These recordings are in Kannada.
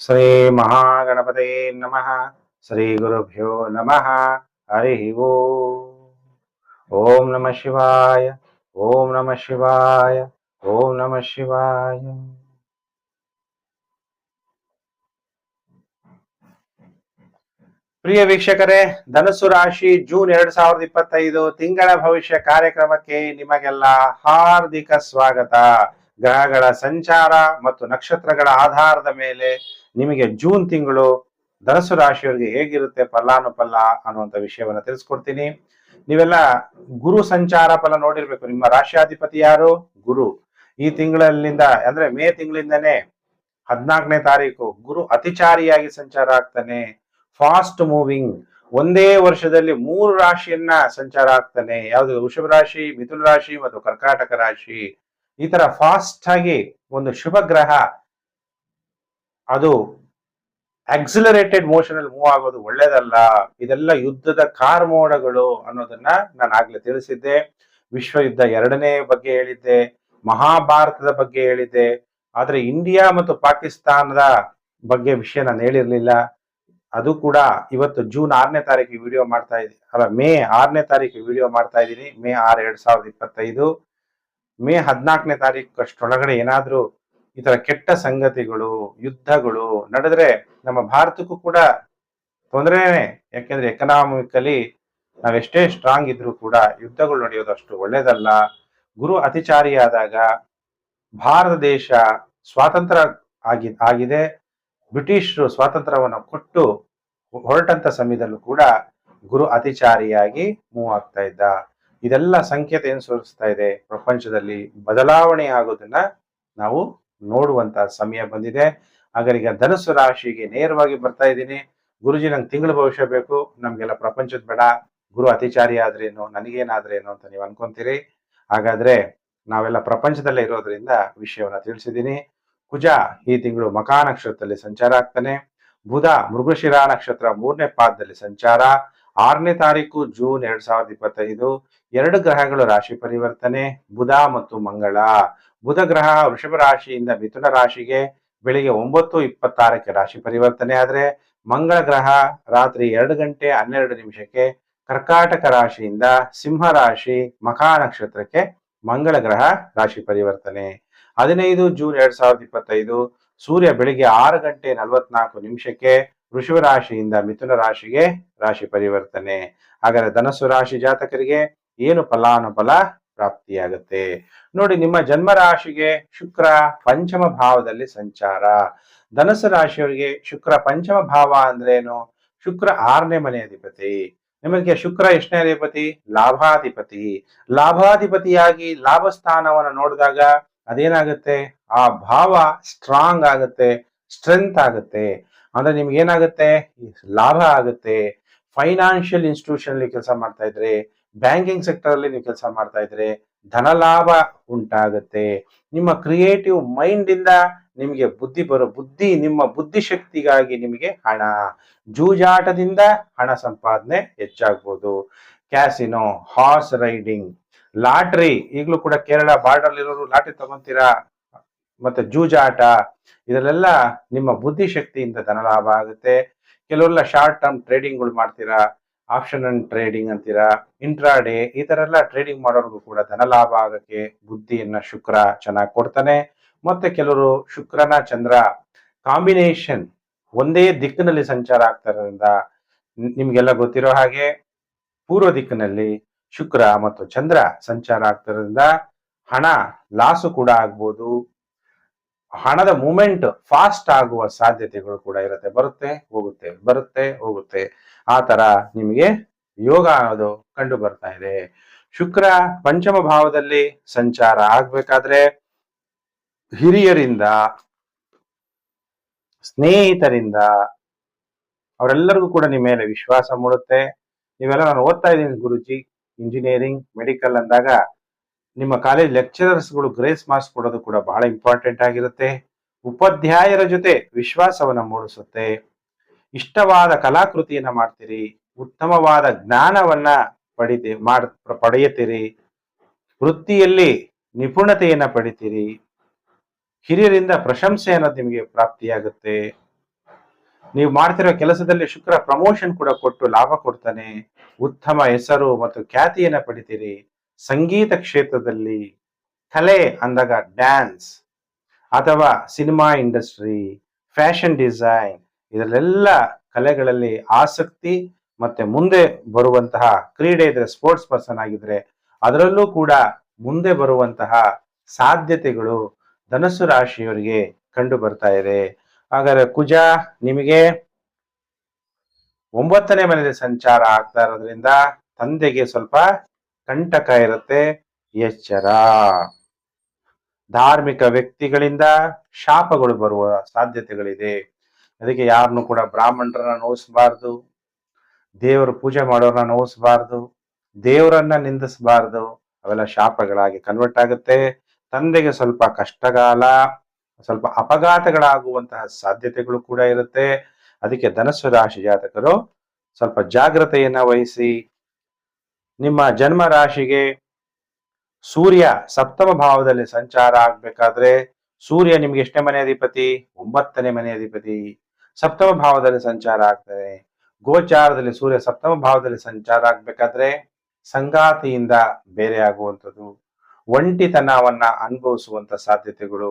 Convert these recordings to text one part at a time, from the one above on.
ಶ್ರೀ ಮಹಾಗಣಪತಯೇ ನಮಃ ಶ್ರೀ ಗುರುಭ್ಯೋ ನಮಃ, ಹರಿ ಓಂ. ಓಂ ನಮಃ ಶಿವಾಯ, ಓಂ ನಮಃ ಶಿವಾಯ, ಓಂ ನಮಃ ಶಿವಾಯ. ಪ್ರಿಯ ವೀಕ್ಷಕರೇ, ಧನಸ್ಸು ರಾಶಿ ಜೂನ್ ಎರಡ್ ಸಾವಿರದ ಇಪ್ಪತ್ತೈದು ತಿಂಗಳ ಭವಿಷ್ಯ ಕಾರ್ಯಕ್ರಮಕ್ಕೆ ನಿಮಗೆಲ್ಲ ಹಾರ್ದಿಕ ಸ್ವಾಗತ. ಗ್ರಹಗಳ ಸಂಚಾರ ಮತ್ತು ನಕ್ಷತ್ರಗಳ ಆಧಾರದ ಮೇಲೆ ನಿಮಗೆ ಜೂನ್ ತಿಂಗಳು ಧನಸು ರಾಶಿಯವರಿಗೆ ಹೇಗಿರುತ್ತೆ ಫಲಾನುಫಲ ಅನ್ನುವಂಥ ವಿಷಯವನ್ನು ತಿಳಿಸ್ಕೊಡ್ತೀನಿ. ನೀವೆಲ್ಲ ಗುರು ಸಂಚಾರ ಫಲ ನೋಡಿರ್ಬೇಕು. ನಿಮ್ಮ ರಾಶಿಯಾಧಿಪತಿ ಯಾರು? ಗುರು. ಈ ತಿಂಗಳಲ್ಲಿಂದ, ಅಂದ್ರೆ ಮೇ ತಿಂಗಳಿಂದನೇ ಹದಿನಾಲ್ಕನೇ ತಾರೀಕು ಗುರು ಅತಿಚಾರಿಯಾಗಿ ಸಂಚಾರ ಆಗ್ತಾನೆ. Fast moving. ಒಂದೇ ವರ್ಷದಲ್ಲಿ ಮೂರು ರಾಶಿಯನ್ನ ಸಂಚಾರ ಆಗ್ತಾನೆ. ಯಾವುದು? ವೃಷಭ ರಾಶಿ, ಮಿಥುನ ರಾಶಿ ಮತ್ತು ಕರ್ಕಾಟಕ ರಾಶಿ. ಈ ತರ ಫಾಸ್ಟ್ ಆಗಿ ಒಂದು ಶುಭ ಗ್ರಹ ಅದು ಆಕ್ಸಿಲರೇಟೆಡ್ ಮೋಷನ್ ಅಲ್ಲಿ ಮೂವ್ ಆಗೋದು ಒಳ್ಳೇದಲ್ಲ. ಇದೆಲ್ಲ ಯುದ್ಧದ ಕಾರ್ಮೋಡಗಳು ಅನ್ನೋದನ್ನ ನಾನು ಆಗ್ಲೇ ತಿಳಿಸಿದ್ದೆ. ವಿಶ್ವ ಯುದ್ಧ ಎರಡನೇ ಬಗ್ಗೆ ಹೇಳಿದ್ದೆ, ಮಹಾಭಾರತದ ಬಗ್ಗೆ ಹೇಳಿದ್ದೆ. ಆದ್ರೆ ಇಂಡಿಯಾ ಮತ್ತು ಪಾಕಿಸ್ತಾನದ ಬಗ್ಗೆ ವಿಷಯ ನಾನು ಹೇಳಿರ್ಲಿಲ್ಲ. ಅದು ಕೂಡ ಇವತ್ತು ಜೂನ್ ಆರನೇ ತಾರೀಕು ವಿಡಿಯೋ ಮಾಡ್ತಾ ಇದ್ದೀನಿ ಅಲ್ಲ, ಮೇ ಆರನೇ ತಾರೀಕು ವಿಡಿಯೋ ಮಾಡ್ತಾ ಇದ್ದೀನಿ. ಮೇ ಆರು ಎರಡ್ ಸಾವಿರದ ಇಪ್ಪತ್ತೈದು. ಮೇ ಹದಿನಾಲ್ಕನೇ ತಾರೀಕಷ್ಟೊಳಗಡೆ ಏನಾದರೂ ಈ ತರ ಕೆಟ್ಟ ಸಂಗತಿಗಳು, ಯುದ್ಧಗಳು ನಡೆದ್ರೆ ನಮ್ಮ ಭಾರತಕ್ಕೂ ಕೂಡ ತೊಂದರೆನೇ. ಯಾಕೆಂದ್ರೆ ಎಕನಾಮಿಕಲಿ ನಾವೆಷ್ಟೇ ಸ್ಟ್ರಾಂಗ್ ಇದ್ರೂ ಕೂಡ ಯುದ್ಧಗಳು ನಡೆಯೋದು ಅಷ್ಟು ಒಳ್ಳೇದಲ್ಲ. ಗುರು ಅತಿಚಾರಿಯಾದಾಗ ಭಾರತ ದೇಶ ಸ್ವಾತಂತ್ರ್ಯ ಆಗಿ, ಆಗಿದೆ. ಬ್ರಿಟಿಷರು ಸ್ವಾತಂತ್ರ್ಯವನ್ನು ಕೊಟ್ಟು ಹೊರಟಂತ ಸಮಯದಲ್ಲೂ ಕೂಡ ಗುರು ಅತಿಚಾರಿಯಾಗಿ ಮೂವ್ ಆಗ್ತಾ ಇದ್ದ. ಇದೆಲ್ಲ ಸಂಕೇತ ಏನ್ ಸೂಚಿಸ್ತಾ ಇದೆ? ಪ್ರಪಂಚದಲ್ಲಿ ಬದಲಾವಣೆ ಆಗೋದನ್ನ ನಾವು ನೋಡುವಂತ ಸಮಯ ಬಂದಿದೆ. ಹಾಗಾಗಿ ಈಗ ಧನುಸ್ಸು ರಾಶಿಗೆ ನೇರವಾಗಿ ಬರ್ತಾ ಇದ್ದೀನಿ. ಗುರುಜಿ, ನಂಗೆ ತಿಂಗಳ ಭವಿಷ್ಯ ಬೇಕು. ನಮ್ಗೆಲ್ಲ ಪ್ರಪಂಚದ ಬೇಡ. ಗುರು ಅತಿಚಾರಿ ಆದ್ರೇನು? ನನಗೇನಾದ್ರೇನು ಅಂತ ನೀವು ಅನ್ಕೊಂತೀರಿ. ಹಾಗಾದ್ರೆ ನಾವೆಲ್ಲ ಪ್ರಪಂಚದಲ್ಲೇ ಇರೋದ್ರಿಂದ ವಿಷಯವನ್ನ ತಿಳಿಸಿದ್ದೀನಿ. ಕುಜ, ಈ ತಿಂಗಳು ಮಕಾ ನಕ್ಷತ್ರದಲ್ಲಿ ಸಂಚಾರ ಆಗ್ತಾನೆ. ಬುಧ, ಮೃಗಶಿರಾ ನಕ್ಷತ್ರ ಮೂರನೇ ಪಾದದಲ್ಲಿ ಸಂಚಾರ. ಆರನೇ ತಾರೀಕು ಜೂನ್ ಎರಡ್ ಸಾವಿರದ ಇಪ್ಪತ್ತೈದು. ಎರಡು ಗ್ರಹಗಳು ರಾಶಿ ಪರಿವರ್ತನೆ, ಬುಧ ಮತ್ತು ಮಂಗಳ. ಬುಧ ಗ್ರಹ ವೃಷಭ ರಾಶಿಯಿಂದ ಮಿಥುನ ರಾಶಿಗೆ ಬೆಳಿಗ್ಗೆ ಒಂಬತ್ತು ಇಪ್ಪತ್ತಾರಕ್ಕೆ ರಾಶಿ ಪರಿವರ್ತನೆ ಆದರೆ, ಮಂಗಳ ಗ್ರಹ ರಾತ್ರಿ ಎರಡು ಗಂಟೆ ಹನ್ನೆರಡು ನಿಮಿಷಕ್ಕೆ ಕರ್ಕಾಟಕ ರಾಶಿಯಿಂದ ಸಿಂಹ ರಾಶಿ ಮಖಾ ನಕ್ಷತ್ರಕ್ಕೆ ಮಂಗಳ ಗ್ರಹ ರಾಶಿ ಪರಿವರ್ತನೆ. ಹದಿನೈದು ಜೂನ್ ಎರಡ್ ಸಾವಿರದ ಇಪ್ಪತ್ತೈದು, ಸೂರ್ಯ ಬೆಳಿಗ್ಗೆ ಆರು ಗಂಟೆ ನಲವತ್ನಾಲ್ಕು ನಿಮಿಷಕ್ಕೆ ವೃಷಭ ರಾಶಿಯಿಂದ ಮಿಥುನ ರಾಶಿಗೆ ರಾಶಿ ಪರಿವರ್ತನೆ. ಹಾಗಾದ್ರೆ ಧನಸ್ಸು ರಾಶಿ ಜಾತಕರಿಗೆ ಏನು ಫಲಾನುಫಲ ಪ್ರಾಪ್ತಿಯಾಗುತ್ತೆ. ನೋಡಿ, ನಿಮ್ಮ ಜನ್ಮ ರಾಶಿಗೆ ಶುಕ್ರ ಪಂಚಮ ಭಾವದಲ್ಲಿ ಸಂಚಾರ. ಧನಸ್ಸು ರಾಶಿಯವರಿಗೆ ಶುಕ್ರ ಪಂಚಮ ಭಾವ ಅಂದ್ರೇನು? ಶುಕ್ರ ಆರನೇ ಮನೆ ಅಧಿಪತಿ. ನಿಮಗೆ ಶುಕ್ರ ಎಷ್ಟನೇ ಅಧಿಪತಿ? ಲಾಭಾಧಿಪತಿ. ಲಾಭಾಧಿಪತಿಯಾಗಿ ಲಾಭ ಸ್ಥಾನವನ್ನು ನೋಡಿದಾಗ ಅದೇನಾಗುತ್ತೆ? ಆ ಭಾವ ಸ್ಟ್ರಾಂಗ್ ಆಗುತ್ತೆ ಸ್ಟ್ರೆಂತ್ ಆಗುತ್ತೆ. ಅಂದ್ರೆ ನಿಮ್ಗೆ ಏನಾಗುತ್ತೆ ಲಾಭ ಆಗುತ್ತೆ. ಫೈನಾನ್ಷಿಯಲ್ ಇನ್ಸ್ಟಿಟ್ಯೂಷನ್ ಅಲ್ಲಿ ಕೆಲಸ ಮಾಡ್ತಾ ಇದ್ರೆ ಬ್ಯಾಂಕಿಂಗ್ ಸೆಕ್ಟರ್ ಅಲ್ಲಿ ನೀವು ಕೆಲಸ ಮಾಡ್ತಾ ಇದ್ರೆ ಧನ ಲಾಭ ಉಂಟಾಗುತ್ತೆ. ನಿಮ್ಮ ಕ್ರಿಯೇಟಿವ್ ಮೈಂಡ್ ಇಂದ ನಿಮಗೆ ಬುದ್ಧಿ ಬರೋ ಬುದ್ಧಿ, ನಿಮ್ಮ ಬುದ್ಧಿಶಕ್ತಿಗಾಗಿ ನಿಮಗೆ ಹಣ. ಜೂಜಾಟದಿಂದ ಹಣ ಸಂಪಾದನೆ ಹೆಚ್ಚಾಗ್ಬೋದು. ಕ್ಯಾಸಿನೋ ಹಾರ್ಸ್ ರೈಡಿಂಗ್ ಲಾಟ್ರಿ, ಈಗಲೂ ಕೂಡ ಕೇರಳ ಬಾರ್ಡರ್ ಇರೋರು ಲಾಟ್ರಿ ತಗೊಂತೀರಾ? ಮತ್ತೆ ಜೂಜಾಟ, ಇದರಲ್ಲೆಲ್ಲ ನಿಮ್ಮ ಬುದ್ಧಿಶಕ್ತಿಯಿಂದ ಧನ ಲಾಭ ಆಗುತ್ತೆ. ಕೆಲವೆಲ್ಲ ಶಾರ್ಟ್ ಟರ್ಮ್ ಟ್ರೇಡಿಂಗ್ಗಳು ಮಾಡ್ತೀರಾ? ಆಪ್ಷನ್ ಅಂಡ್ ಟ್ರೇಡಿಂಗ್ ಅಂತೀರಾ? ಇಂಟ್ರಾಡೇ ಈ ತರ ಎಲ್ಲ ಟ್ರೇಡಿಂಗ್ ಮಾಡೋರ್ಗು ಕೂಡ ಧನ ಲಾಭ ಆಗಕ್ಕೆ ಬುದ್ಧಿಯನ್ನ ಶುಕ್ರ ಚೆನ್ನಾಗಿ ಕೊಡ್ತಾನೆ. ಮತ್ತೆ ಕೆಲವರು ಶುಕ್ರನ ಚಂದ್ರ ಕಾಂಬಿನೇಷನ್ ಒಂದೇ ದಿಕ್ಕಿನಲ್ಲಿ ಸಂಚಾರ ಆಗ್ತಾರಿಂದ ನಿಮ್ಗೆಲ್ಲ ಗೊತ್ತಿರೋ ಹಾಗೆ ಪೂರ್ವ ದಿಕ್ಕಿನಲ್ಲಿ ಶುಕ್ರ ಮತ್ತು ಚಂದ್ರ ಸಂಚಾರ ಆಗ್ತಿರೋದ್ರಿಂದ ಹಣ ಲಾಸು ಕೂಡ ಆಗ್ಬೋದು. ಹಣದ ಮೂಮೆಂಟ್ ಫಾಸ್ಟ್ ಆಗುವ ಸಾಧ್ಯತೆಗಳು ಕೂಡ ಇರುತ್ತೆ. ಬರುತ್ತೆ, ಹೋಗುತ್ತೆ ಬರುತ್ತೆ, ಹೋಗುತ್ತೆ. ಆ ತರ ನಿಮಗೆ ಯೋಗ ಅನ್ನೋದು ಕಂಡು ಬರ್ತಾ ಇದೆ. ಶುಕ್ರ ಪಂಚಮ ಭಾವದಲ್ಲಿ ಸಂಚಾರ ಆಗ್ಬೇಕಾದ್ರೆ ಹಿರಿಯರಿಂದ, ಸ್ನೇಹಿತರಿಂದ ಅವರೆಲ್ಲರಿಗೂ ಕೂಡ ನಿಮ್ಮ ಮೇಲೆ ವಿಶ್ವಾಸ ಮೂಡುತ್ತೆ. ನೀವೆಲ್ಲ ನಾನು ಓದ್ತಾ ಇದ್ದೀನಿ ಗುರುಜಿ ಇಂಜಿನಿಯರಿಂಗ್ ಮೆಡಿಕಲ್ ಅಂದಾಗ ನಿಮ್ಮ ಕಾಲೇಜ್ ಲೆಕ್ಚರರ್ಸ್ಗಳು ಗ್ರೇಸ್ ಮಾರ್ಕ್ಸ್ ಕೊಡೋದು ಕೂಡ ಬಹಳ ಇಂಪಾರ್ಟೆಂಟ್ ಆಗಿರುತ್ತೆ. ಉಪಾಧ್ಯಾಯರ ಜೊತೆ ವಿಶ್ವಾಸವನ್ನ ಮೂಡಿಸುತ್ತೆ. ಇಷ್ಟವಾದ ಕಲಾಕೃತಿಯನ್ನ ಮಾಡ್ತೀರಿ, ಉತ್ತಮವಾದ ಜ್ಞಾನವನ್ನ ಪಡಿತಿ, ಮಾಡ್, ಪಡೆಯುತ್ತೀರಿ. ವೃತ್ತಿಯಲ್ಲಿ ನಿಪುಣತೆಯನ್ನ ಪಡಿತೀರಿ. ಹಿರಿಯರಿಂದ ಪ್ರಶಂಸೆ ಅನ್ನೋದು ನಿಮಗೆ ಪ್ರಾಪ್ತಿಯಾಗುತ್ತೆ. ನೀವು ಮಾಡ್ತಿರೋ ಕೆಲಸದಲ್ಲಿ ಶುಕ್ರ ಪ್ರಮೋಷನ್ ಕೂಡ ಕೊಟ್ಟು ಲಾಭ ಕೊಡ್ತಾನೆ. ಉತ್ತಮ ಹೆಸರು ಮತ್ತು ಖ್ಯಾತಿಯನ್ನ ಪಡಿತೀರಿ. ಸಂಗೀತ ಕ್ಷೇತ್ರದಲ್ಲಿ ಕಲೆ ಅಂದಾಗ ಡ್ಯಾನ್ಸ್ ಅಥವಾ ಸಿನಿಮಾ ಇಂಡಸ್ಟ್ರಿ ಫ್ಯಾಷನ್ ಡಿಸೈನ್ ಇದರಲ್ಲೆಲ್ಲ ಕಲೆಗಳಲ್ಲಿ ಆಸಕ್ತಿ ಮತ್ತೆ ಮುಂದೆ ಬರುವಂತಹ ಕ್ರೀಡೆ ಇದ್ರೆ ಸ್ಪೋರ್ಟ್ಸ್ ಪರ್ಸನ್ ಆಗಿದ್ರೆ ಅದರಲ್ಲೂ ಕೂಡ ಮುಂದೆ ಬರುವಂತಹ ಸಾಧ್ಯತೆಗಳು ಧನಸ್ಸು ರಾಶಿಯವರಿಗೆ ಕಂಡು ಬರ್ತಾ ಇದೆ. ಹಾಗಾದ್ರೆ ಕುಜ, ನಿಮಗೆ ಒಂಬತ್ತನೇ ಮನೆಯಲ್ಲಿ ಸಂಚಾರ ಆಗ್ತಾ ಇರೋದ್ರಿಂದ ತಂದೆಗೆ ಸ್ವಲ್ಪ ಕಂಟಕ ಇರುತ್ತೆ. ಎಚ್ಚರ. ಧಾರ್ಮಿಕ ವ್ಯಕ್ತಿಗಳಿಂದ ಶಾಪಗಳು ಬರುವ ಸಾಧ್ಯತೆಗಳಿದೆ. ಅದಕ್ಕೆ ಯಾರನ್ನು ಕೂಡ ಬ್ರಾಹ್ಮಣರನ್ನ ನೋಯಿಸಬಾರ್ದು, ದೇವರ ಪೂಜೆ ಮಾಡೋರನ್ನ ನೋಯಿಸಬಾರ್ದು, ದೇವರನ್ನ ನಿಂದಿಸಬಾರ್ದು, ಅವೆಲ್ಲ ಶಾಪಗಳಾಗಿ ಕನ್ವರ್ಟ್ ಆಗುತ್ತೆ. ತಂದೆಗೆ ಸ್ವಲ್ಪ ಕಷ್ಟಗಾಲ, ಸ್ವಲ್ಪ ಅಪಘಾತಗಳಾಗುವಂತಹ ಸಾಧ್ಯತೆಗಳು ಕೂಡ ಇರುತ್ತೆ. ಅದಕ್ಕೆ ಧನಸ್ಸು ರಾಶಿ ಜಾತಕರು ಸ್ವಲ್ಪ ಜಾಗ್ರತೆಯನ್ನ ವಹಿಸಿ, ನಿಮ್ಮ ಜನ್ಮ ರಾಶಿಗೆ ಸೂರ್ಯ ಸಪ್ತಮ ಭಾವದಲ್ಲಿ ಸಂಚಾರ ಆಗ್ಬೇಕಾದ್ರೆ ಸೂರ್ಯ ನಿಮ್ಗೆ ಎಷ್ಟನೇ ಮನೆ ಅಧಿಪತಿ? ಒಂಬತ್ತನೇ ಮನೆ ಅಧಿಪತಿ. ಸಪ್ತಮ ಭಾವದಲ್ಲಿ ಸಂಚಾರ ಆಗ್ತದೆ. ಗೋಚಾರದಲ್ಲಿ ಸೂರ್ಯ ಸಪ್ತಮ ಭಾವದಲ್ಲಿ ಸಂಚಾರ ಆಗ್ಬೇಕಾದ್ರೆ ಸಂಗಾತಿಯಿಂದ ಬೇರೆ ಆಗುವಂಥದ್ದು. ಒಂಟಿತನವನ್ನ ಅನುಭವಿಸುವಂತ ಸಾಧ್ಯತೆಗಳು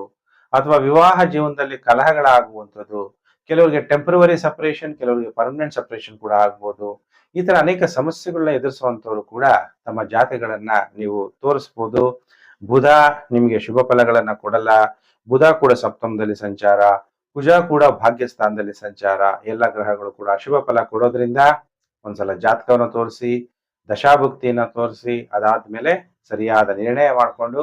ಅಥವಾ ವಿವಾಹ ಜೀವನದಲ್ಲಿ ಕಲಹಗಳಾಗುವಂಥದ್ದು. ಕೆಲವರಿಗೆ ಟೆಂಪ್ರವರಿ ಸಪರೇಷನ್ ಕೆಲವರಿಗೆ ಪರ್ಮನೆಂಟ್ ಸಪರೇಷನ್ ಕೂಡ ಆಗ್ಬೋದು. ಈ ತರ ಅನೇಕ ಸಮಸ್ಯೆಗಳನ್ನ ಎದುರಿಸುವಂತವರು ಕೂಡ ತಮ್ಮ ಜಾತಿಗಳನ್ನ ನೀವು ತೋರಿಸ್ಬೋದು. ಬುಧ ನಿಮಗೆ ಶುಭ ಫಲಗಳನ್ನ ಕೊಡಲ್ಲ. ಬುಧ ಕೂಡ ಸಪ್ತಮದಲ್ಲಿ ಸಂಚಾರ. ಕುಜ ಕೂಡ ಭಾಗ್ಯ ಸ್ಥಾನದಲ್ಲಿ ಸಂಚಾರ, ಎಲ್ಲ ಗ್ರಹಗಳು ಕೂಡ ಅಶುಭ ಫಲ ಕೊಡೋದ್ರಿಂದ ಒಂದ್ಸಲ ಜಾತಕವನ್ನು ತೋರಿಸಿ, ದಶಾಭುಕ್ತಿಯನ್ನ ತೋರಿಸಿ, ಅದಾದ್ಮೇಲೆ ಸರಿಯಾದ ನಿರ್ಣಯ ಮಾಡಿಕೊಂಡು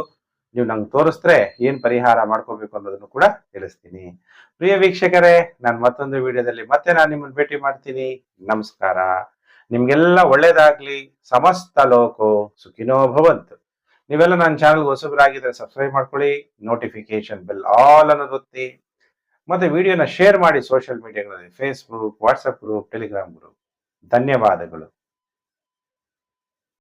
ನೀವು ನಂಗೆ ತೋರಿಸ್ತ್ರೆ ಏನ್ ಪರಿಹಾರ ಮಾಡ್ಕೋಬೇಕು ಅನ್ನೋದನ್ನು ಕೂಡ ತಿಳಿಸ್ತೀನಿ. ಪ್ರಿಯ ವೀಕ್ಷಕರೇ, ನಾನು ಮತ್ತೊಂದು ವಿಡಿಯೋದಲ್ಲಿ ಮತ್ತೆ ನಾನು ನಿಮ್ಮನ್ನು ಭೇಟಿ ಮಾಡ್ತೀನಿ. ನಮಸ್ಕಾರ. ನಿಮ್ಗೆಲ್ಲ ಒಳ್ಳೇದಾಗ್ಲಿ. ಸಮಸ್ತ ಲೋಕೋ ಸುಖಿನೋ ಭವಂತು. ನೀವೆಲ್ಲ ನನ್ನ ಚಾನಲ್ಗೆ ಹೊಸಬರಾಗಿದ್ರೆ ಸಬ್ಸ್ಕ್ರೈಬ್ ಮಾಡ್ಕೊಳ್ಳಿ. ನೋಟಿಫಿಕೇಶನ್ ಬೆಲ್ ಆಲ್ ಅನ್ನೋದು ಒತ್ತಿ. ಮತ್ತೆ ವಿಡಿಯೋನ ಶೇರ್ ಮಾಡಿ social ಮೀಡಿಯಾಗಳಲ್ಲಿ Facebook WhatsApp group Telegram group ಧನ್ಯವಾದಗಳು.